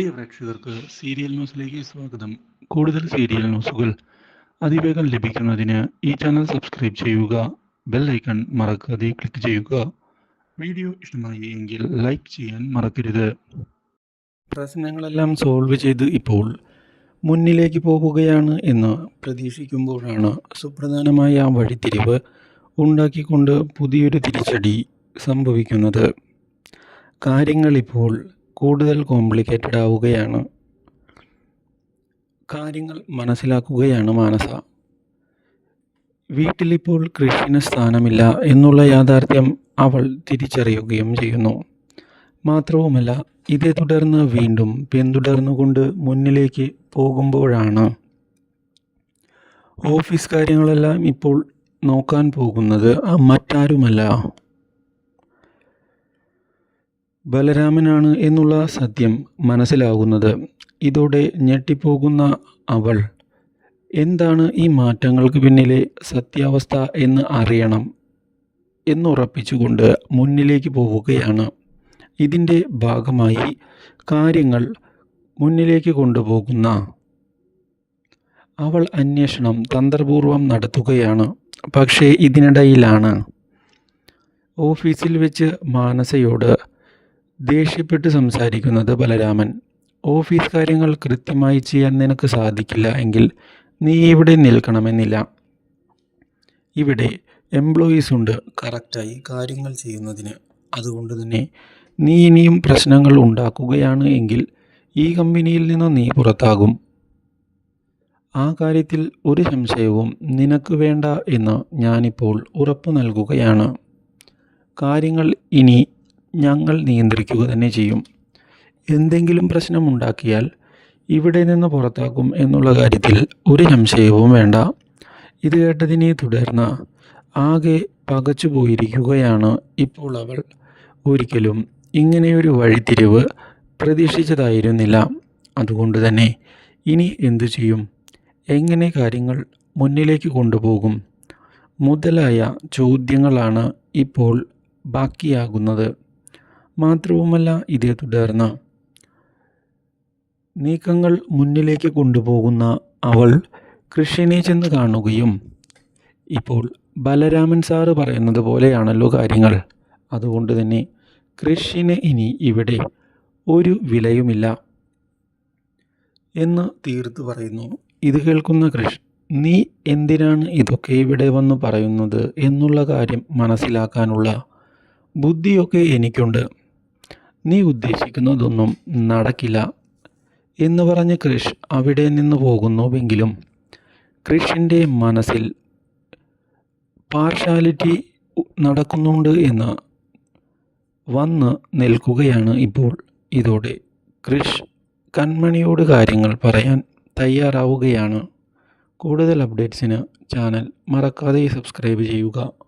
പ്രിയ പ്രേക്ഷകർക്ക് സീരിയൽ ന്യൂസിലേക്ക് സ്വാഗതം. കൂടുതൽ സീരിയൽ ന്യൂസുകൾ അതിവേഗം ലഭിക്കുന്നതിന് ഈ ചാനൽ സബ്സ്ക്രൈബ് ചെയ്യുക ബെൽ ഐക്കൺ മറക്കാതെ ക്ലിക്ക് ചെയ്യുക. വീഡിയോ ഇഷ്ടമായി എങ്കിൽ ലൈക്ക് ചെയ്യാൻ മറക്കരുത്. പ്രശ്നങ്ങളെല്ലാം സോൾവ് ചെയ്ത് ഇപ്പോൾ മുന്നിലേക്ക് പോകുകയാണ് എന്ന് പ്രതീക്ഷിക്കുമ്പോഴാണ് സുപ്രധാനമായ വഴിത്തിരിവ് ഉണ്ടാക്കിക്കൊണ്ട് പുതിയൊരു തിരിച്ചടി സംഭവിക്കുന്നത്. കാര്യങ്ങൾ ഇപ്പോൾ കൂടുതൽ കോംപ്ലിക്കേറ്റഡ് ആവുകയാണ്. കാര്യങ്ങൾ മനസ്സിലാക്കുകയാണ് മാനസ. വീട്ടിലിപ്പോൾ കൃഷിന് സ്ഥാനമില്ല എന്നുള്ള യാഥാർത്ഥ്യം അവൾ തിരിച്ചറിയുകയും ചെയ്യുന്നു. മാത്രവുമല്ല ഇതേ തുടർന്ന് വീണ്ടും പിന്തുടർന്നുകൊണ്ട് മുന്നിലേക്ക് പോകുമ്പോഴാണ് ഓഫീസ് കാര്യങ്ങളെല്ലാം ഇപ്പോൾ നോക്കാൻ പോകുന്നത്. മറ്റാരുമല്ല. ബലരാമനാണ് എന്നുള്ള സത്യം മനസ്സിലാകുന്നത്. ഇതോടെ ഞെട്ടിപ്പോകുന്ന അവൾ. എന്താണ് ഈ മാറ്റങ്ങൾക്ക് പിന്നിലെ സത്യാവസ്ഥ എന്ന് അറിയണം എന്നുറപ്പിച്ചുകൊണ്ട് മുന്നിലേക്ക് പോവുകയാണ്. ഇതിന്റെ ഭാഗമായി കാര്യങ്ങൾ മുന്നിലേക്ക് കൊണ്ടുപോകുന്ന അവൾ അന്വേഷണം തന്ത്രപൂർവം നടത്തുകയാണ്. പക്ഷേ ഇതിനിടയിലാണ്. ഓഫീസിൽ വെച്ച് മാനസയോട് ദേഷ്യപ്പെട്ട് സംസാരിക്കുന്നത് ബലരാമൻ. ഓഫീസ് കാര്യങ്ങൾ കൃത്യമായി ചെയ്യാൻ നിനക്ക് സാധിക്കില്ല എങ്കിൽ നീ ഇവിടെ നിൽക്കണമെന്നില്ല. ഇവിടെ എംപ്ലോയീസ് ഉണ്ട്. കറക്റ്റായി കാര്യങ്ങൾ ചെയ്യുന്നതിന്. അതുകൊണ്ട് തന്നെ നീ ഇനിയും പ്രശ്നങ്ങൾ ഉണ്ടാക്കുകയാണ് എങ്കിൽ ഈ കമ്പനിയിൽ നിന്ന് നീ പുറത്താകും. ആ കാര്യത്തിൽ ഒരു സംശയവും നിനക്ക് വേണ്ട എന്ന് ഞാനിപ്പോൾ ഉറപ്പു നൽകുകയാണ്. കാര്യങ്ങൾ ഇനി ഞങ്ങൾ നിയന്ത്രിക്കുക തന്നെ ചെയ്യും. എന്തെങ്കിലും പ്രശ്നമുണ്ടാക്കിയാൽ ഇവിടെ നിന്ന് പുറത്താക്കും എന്നുള്ള കാര്യത്തിൽ ഒരു സംശയവും വേണ്ട. ഇത് കേട്ടതിനെ തുടർന്ന് ആകെ പകച്ചു പോയിരിക്കുകയാണ് ഇപ്പോൾ അവൾ. ഒരിക്കലും ഇങ്ങനെയൊരു വഴിത്തിരിവ് പ്രതീക്ഷിച്ചതായിരുന്നില്ല. അതുകൊണ്ട് തന്നെ ഇനി എന്തു ചെയ്യും? എങ്ങനെ കാര്യങ്ങൾ മുന്നിലേക്ക് കൊണ്ടുപോകും? മുതലായ ചോദ്യങ്ങളാണ് ഇപ്പോൾ ബാക്കിയാകുന്നത്. മാത്രവുമല്ല ഇതേ തുടർന്ന്. നീക്കങ്ങൾ മുന്നിലേക്ക് കൊണ്ടുപോകുന്ന അവൾ കൃഷിനെ ചെന്ന് കാണുകയും ഇപ്പോൾ ബലരാമൻ സാറ് പറയുന്നത് പോലെയാണല്ലോ കാര്യങ്ങൾ. അതുകൊണ്ട് തന്നെ കൃഷിന് ഇനി ഇവിടെ ഒരു വിലയുമില്ല എന്ന് തീർത്ത് പറയുന്നു. ഇത് കേൾക്കുന്ന കൃഷ് നീ എന്തിനാണ് ഇതൊക്കെ ഇവിടെ വന്ന് പറയുന്നത്? എന്നുള്ള കാര്യം മനസ്സിലാക്കാനുള്ള ബുദ്ധിയൊക്കെ എനിക്കുണ്ട്. നീ ഉദ്ദേശിക്കുന്നതൊന്നും നടക്കില്ല എന്ന് പറഞ്ഞ് കൃഷ് അവിടെ നിന്ന് പോകുന്നുവെങ്കിലും കൃഷിന്റെ മനസ്സിൽ പാർഷ്യാലിറ്റി നടക്കുന്നുണ്ട് എന്ന് വന്ന് നിൽക്കുകയാണ് ഇപ്പോൾ. ഇതോടെ കൃഷ് കൺമണിയോട് കാര്യങ്ങൾ പറയാൻ തയ്യാറാവുകയാണ്. കൂടുതൽ അപ്ഡേറ്റ്സിന് ചാനൽ മറക്കാതെ സബ്സ്ക്രൈബ് ചെയ്യുക.